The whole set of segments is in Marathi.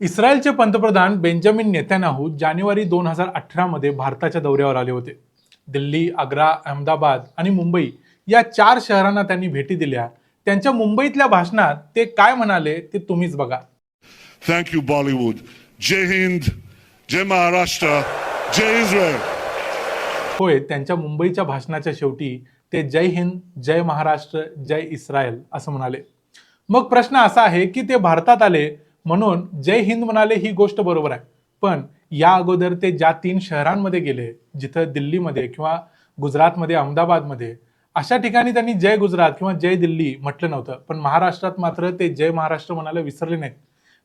इस्रायलचे पंतप्रधान बेंजामिन नेत्यानाहू जानेवारी दोन हजार अठरामध्ये भारताच्या दौऱ्यावर आले होते दिल्ली आग्रा अहमदाबाद आणि मुंबई या चार शहरांना त्यांनी भेटी दिल्या त्यांच्या मुंबईतल्या भाषणात ते काय म्हणाले ते तुम्हीच बघा you, Bollywood. Jai Hind, Jai Maharashtra, Jai Israel. होय त्यांच्या मुंबईच्या भाषणाच्या शेवटी ते जय हिंद जय महाराष्ट्र जय इस्रायल असं म्हणाले मग प्रश्न असा आहे की ते भारतात आले म्हणून जय हिंद म्हणाले ही गोष्ट बरोबर आहे. पण या अगोदर ते ज्या तीन शहरांमध्ये गेले जिथं दिल्लीमध्ये किंवा गुजरातमध्ये अहमदाबादमध्ये अशा ठिकाणी त्यांनी जय गुजरात किंवा जय दिल्ली म्हटलं नव्हतं. पण महाराष्ट्रात मात्र ते जय महाराष्ट्र म्हणायला विसरले नाहीत.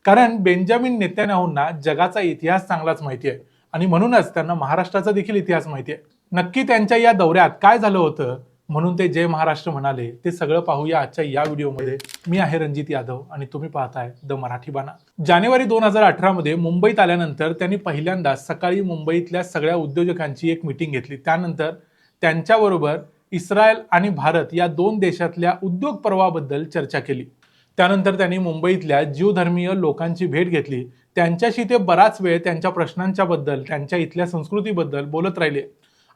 कारण बेंजामिन नेत्यानाहूंना जगाचा इतिहास चांगलाच माहिती आहे. आणि म्हणूनच त्यांना महाराष्ट्राचा देखील इतिहास माहिती आहे. नक्की त्यांच्या या दौऱ्यात काय झालं होतं? म्हणून ते जय महाराष्ट्र म्हणाले ते सगळं पाहूया आजच्या या व्हिडिओमध्ये. मी आहे रणजित यादव आणि तुम्ही पाहताय द मराठी बाणा. जानेवारी दोन हजार अठरामध्ये मुंबईत आल्यानंतर त्यांनी पहिल्यांदा सकाळी मुंबईतल्या सगळ्या उद्योजकांची एक मिटिंग घेतली. त्यानंतर त्यांच्याबरोबर इस्रायल आणि भारत या दोन देशातल्या उद्योग पर्वाबद्दल चर्चा केली. त्यानंतर त्यांनी मुंबईतल्या जीवधर्मीय लोकांची भेट घेतली. त्यांच्याशी ते बराच वेळ त्यांच्या प्रश्नांच्याबद्दल त्यांच्या इथल्या संस्कृतीबद्दल बोलत राहिले.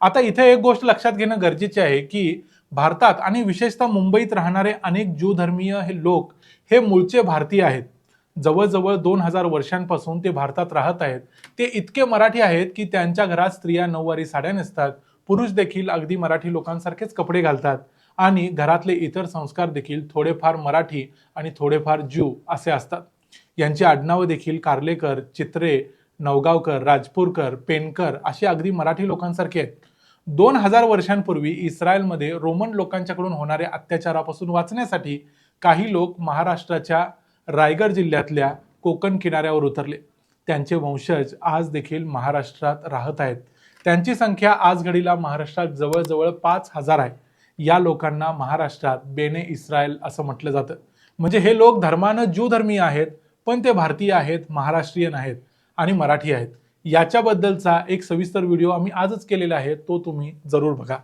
आता इथे एक गोष्ट लक्षात घेणं गरजेचे आहे की भारतात आणि विशेषतः मुंबईत राहणारे अनेक ज्यू धर्मीय हे लोक हे मूळचे भारतीय आहेत. जवळजवळ दोन हजार वर्षांपासून ते भारतात राहत आहेत. ते इतके मराठी आहेत की त्यांच्या घरात स्त्रिया नऊवारी साड्या नेसतात. पुरुष देखील अगदी मराठी लोकांसारखेच कपडे घालतात. आणि घरातले इतर संस्कार देखील थोडेफार मराठी आणि थोडेफार ज्यू असे असतात. यांची आडनावं देखील कार्लेकर चित्रे नवगावकर राजपूरकर पेनकर अशी अगदी मराठी लोकांसारखे आहेत. दोन हजार वर्षांपूर्वी इस्रायलमध्ये रोमन लोकांच्याकडून होणाऱ्या अत्याचारापासून वाचण्यासाठी काही लोक महाराष्ट्राच्या रायगड जिल्ह्यातल्या कोकण किनाऱ्यावर उतरले. त्यांचे वंशज आज देखील महाराष्ट्रात राहत आहेत. त्यांची संख्या आज घडीला महाराष्ट्रात जवळजवळ पाच हजार आहे. या लोकांना महाराष्ट्रात बेने इस्रायल असं म्हटलं जातं. म्हणजे हे लोक धर्मानं ज्यू धर्मीय आहेत पण ते भारतीय आहेत महाराष्ट्रीयन आहेत. आणि मराठी आहेत. याच्याबद्दलचा एक सविस्तर व्हिडिओ आम्ही आजच केलेला आहे तो तुम्ही जरूर बघा.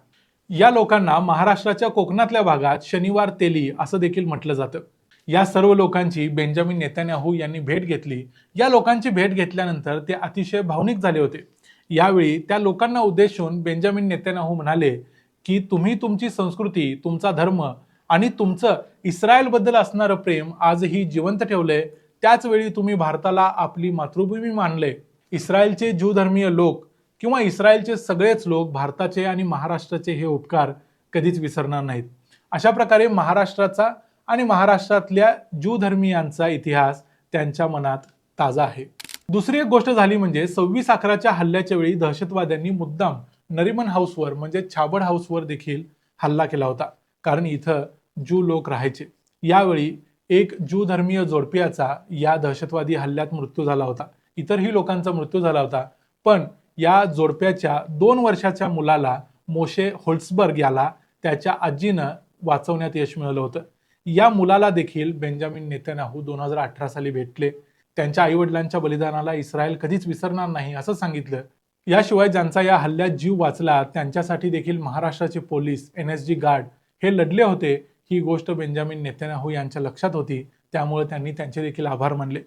या लोकांना महाराष्ट्राच्या कोकणातल्या भागात शनिवार तेली असं देखील म्हटलं जातं. या सर्व लोकांची बेंजामिन नेत्यान्याहू यांनी भेट घेतली. या लोकांची भेट घेतल्यानंतर ते अतिशय भावनिक झाले होते. यावेळी त्या लोकांना उद्देशून बेंजामिन नेत्यान्याहू म्हणाले की तुम्ही तुमची संस्कृती तुमचा धर्म आणि तुमचं इस्रायलबद्दल असणारं प्रेम आजही जिवंत ठेवलंय. त्याचवेळी तुम्ही भारताला आपली मातृभूमी मानले. इस्रायलचे ज्यू धर्मीय लोक किंवा इस्रायलचे सगळेच लोक भारताचे आणि महाराष्ट्राचे हे उपकार कधीच विसरणार नाहीत. अशा प्रकारे महाराष्ट्राचा आणि महाराष्ट्रातल्या ज्यूधर्मियांचा इतिहास त्यांच्या मनात ताजा आहे. दुसरी एक गोष्ट झाली म्हणजे सव्वीस अकराच्या हल्ल्याच्या वेळी दहशतवाद्यांनी मुद्दाम नरिमन हाऊसवर म्हणजे छाबड हाऊसवर देखील हल्ला केला होता. कारण इथं ज्यू लोक राहायचे. यावेळी एक ज्यू धर्मीय जोडप्याचा या दहशतवादी हल्ल्यात मृत्यू झाला होता. इतरही लोकांचा मृत्यू झाला होता. पण या जोडप्याच्या दोन वर्षाच्या मुलाला मोशे होल्सबर्ग याला त्याच्या आजीनं वाचवण्यात यश मिळालं होतं. या मुलाला देखील बेंजामिन नेत्यानाहू दोन हजार अठरा साली भेटले. त्यांच्या आईवडिलांच्या बलिदानाला इस्रायल कधीच विसरणार नाही असं सांगितलं. याशिवाय ज्यांचा या हल्ल्यात जीव वाचला त्यांच्यासाठी देखील महाराष्ट्राचे police N S G guard हे लढले होते. ही गोष्ट बेंजामिन नेत्यानाहू यांच्या लक्षात होती. त्यामुळे त्यांनी त्यांचे देखील आभार मानले.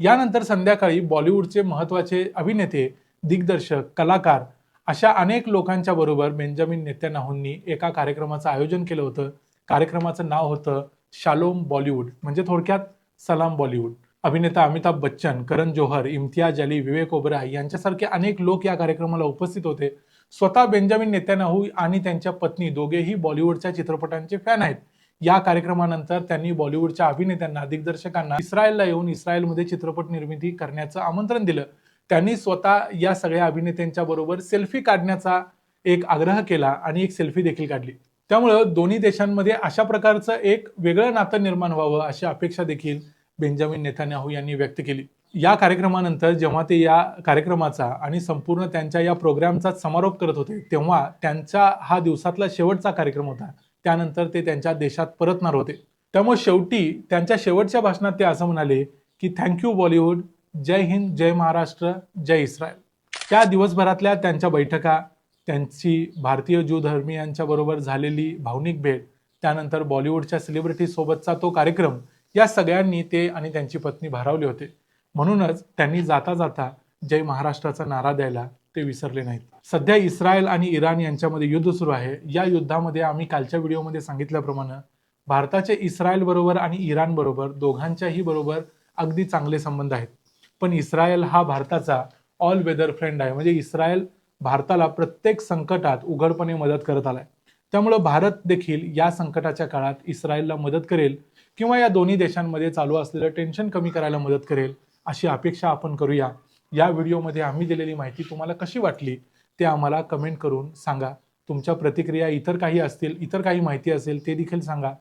यानंतर संध्याकाळी बॉलिवूडचे महत्त्वाचे अभिनेते दिग्दर्शक कलाकार अशा अनेक लोकांच्या बरोबर बेंजामिन नेत्यानाहूंनी एका कार्यक्रमाचं आयोजन केलं होतं. कार्यक्रमाचं नाव होतं शालोम बॉलिवूड म्हणजे थोडक्यात सलाम बॉलिवूड. अभिनेता अमिताभ बच्चन करण जोहर इम्तियाज अली विवेक ओबराय यांच्यासारखे अनेक लोक या कार्यक्रमाला उपस्थित होते. स्वतः बेंजामिन नेत्यानाहू आणि त्यांच्या पत्नी दोघेही बॉलिवूडच्या चित्रपटांचे फॅन आहेत. या कार्यक्रमानंतर त्यांनी बॉलिवूडच्या अभिनेत्यांना दिग्दर्शकांना इस्रायलला येऊन इस्रायलमध्ये चित्रपट निर्मिती करण्याचं आमंत्रण दिलं. त्यांनी स्वतः या सगळ्या अभिनेत्यांच्या बरोबर सेल्फी काढण्याचा एक आग्रह केला आणि एक सेल्फी देखील काढली. त्यामुळं दोन्ही देशांमध्ये अशा प्रकारचं एक वेगळं नातं निर्माण व्हावं अशी अपेक्षा देखील बेंजामिन नेतान्याहू यांनी व्यक्त केली. या कार्यक्रमानंतर जेव्हा ते या कार्यक्रमाचा आणि संपूर्ण त्यांच्या या प्रोग्रामचा समारोप करत होते तेव्हा त्यांचा हा दिवसातला शेवटचा कार्यक्रम होता. त्यानंतर ते त्यांच्या देशात परतणार होते. त्यामुळे शेवटी त्यांच्या शेवटच्या भाषणात ते असं म्हणाले की थँक्यू बॉलिवूड जय हिंद जय महाराष्ट्र जय इस्रायल. त्या दिवसभरातल्या त्यांच्या बैठका त्यांची भारतीय ज्यू धर्मियांच्या बरोबर झालेली भावनिक भेट त्यानंतर बॉलिवूडच्या सेलिब्रिटीसोबतचा तो कार्यक्रम या सगळ्यांनी ते आणि त्यांची पत्नी भारावले होते. म्हणूनच त्यांनी जाता जाता जय महाराष्ट्राचा नारा द्यायला ते विसरले नाहीत. सध्या इस्रायल आणि इराण यांच्यामध्ये युद्ध सुरू आहे. या युद्धामध्ये आम्ही कालच्या व्हिडिओमध्ये सांगितल्याप्रमाणे भारताचे इस्रायल बरोबर आणि इराण बरोबर दोघांच्याही बरोबर अगदी चांगले संबंध आहेत. पण इस्रायल हा भारताचा ऑल वेदर फ्रेंड आहे. म्हणजे इस्रायल भारताला प्रत्येक संकटात उघडपणे मदत करत आलाय. त्यामुळं भारत देखील या संकटाच्या काळात इस्रायलला मदत करेल किंवा या दोन्ही देशांमध्ये चालू असलेलं टेन्शन कमी करायला मदत करेल अशी अपेक्षा आपण करूया. या व्हिडिओमध्ये आम्ही दिलेली माहिती तुम्हाला कशी वाटली ते आम्हाला कमेंट करून सांगा. तुमच्या प्रतिक्रिया इतर काही असतील इतर काही माहिती असेल ते देखील सांगा.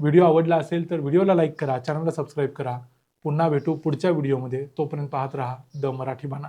व्हिडिओ आवडला असेल तर व्हिडिओला लाईक करा चॅनलला सबस्क्राईब करा. पुन्हा भेटू पुढच्या व्हिडिओमध्ये. तोपर्यंत पाहत राहा द मराठी बाणा.